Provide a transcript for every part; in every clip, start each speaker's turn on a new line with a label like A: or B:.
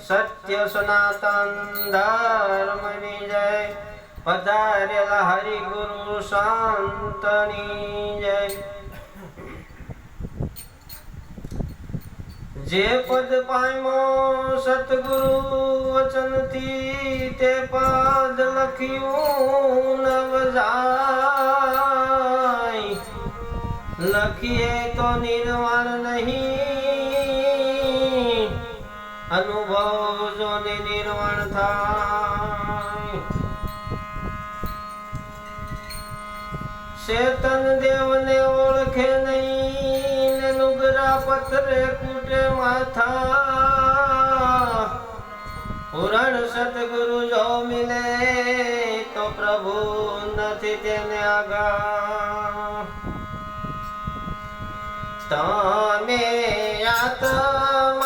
A: સત્ય સનાતન ધર્મની જય પધારેલા હરિગુરુ સંતની જય જે પદ પામો સતગુરુ વચનથી તે પદ લખ્યું નવ જાય લખીએ તો નિર્વાણ નહીં અનુભવ જો નિર્વાણ થાય. શેતન દેવને ઓળખે નહીં નુગરા પથરે કૂટે માથા. પુરણ સતગુરુ જો મિલે, તો પ્રભુ નથી તેને આગા તમે આત્માની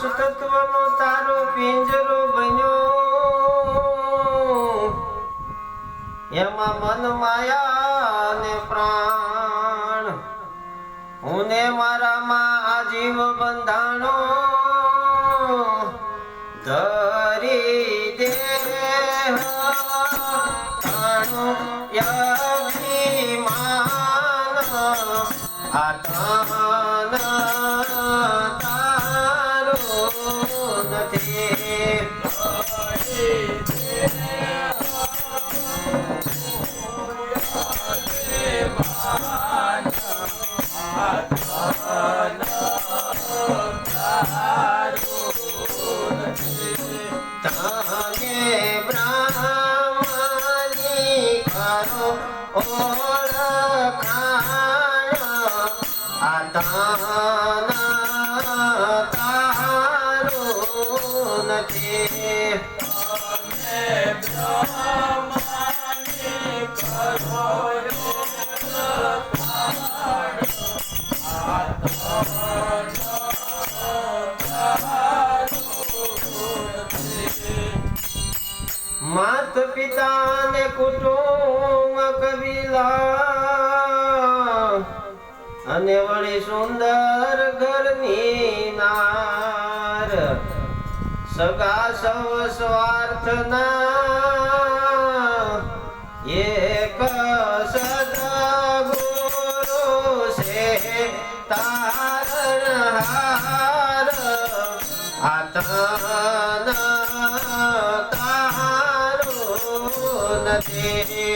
A: પાંચ તત્વનો તારો પિંજરો બન્યો. એમાં મન માયા ને પ્રાણ. હું મારામાં આ જીવ બંધાણો આતન તારું નથી માત પિતા ને કુટુંબ કબીલા અને વળી સુંદર ઘરની નાર સગા સૌ સ્વાર્થના એક સદગુરુ છે તારણહાર આતન તારું નથી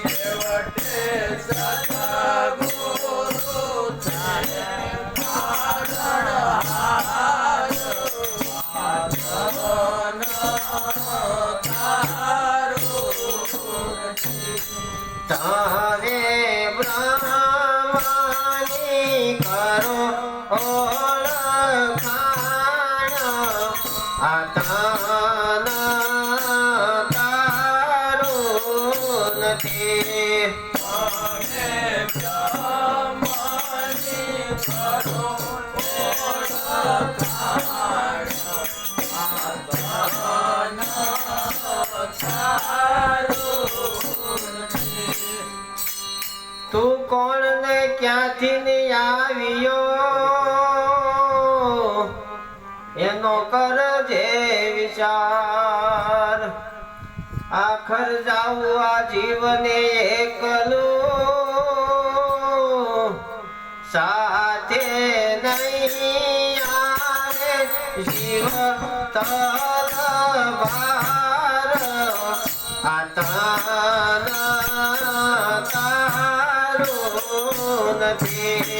A: તું કોણ ને ક્યાંથી ને આવ્યો? એનો કર જે વિચાર. આખર જાવું આ જીવને એકલું. સાથે તલવાર આ તન તારું નથી.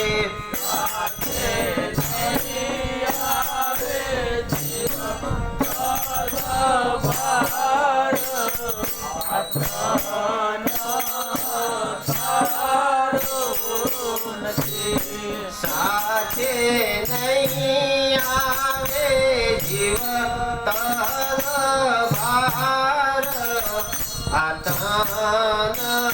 A: Ah, no.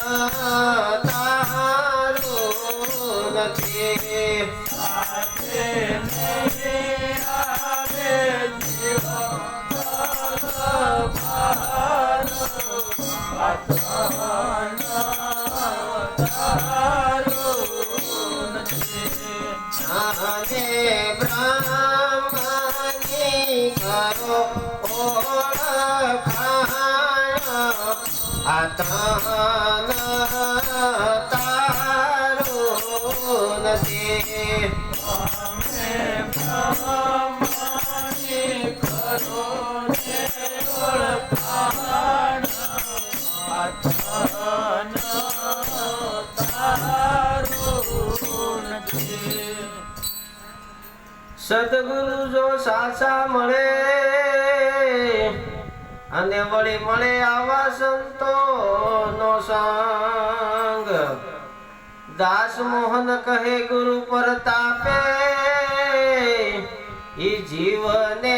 A: તન તારું નથી સદગુરુ જો સાસા મળે અને વળી મળે આવા સંતો નો સંગ. દાસ મોહન કહે ગુરુ પ્રતાપે ઈ જીવને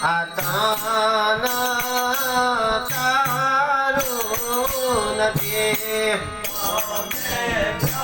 A: Atan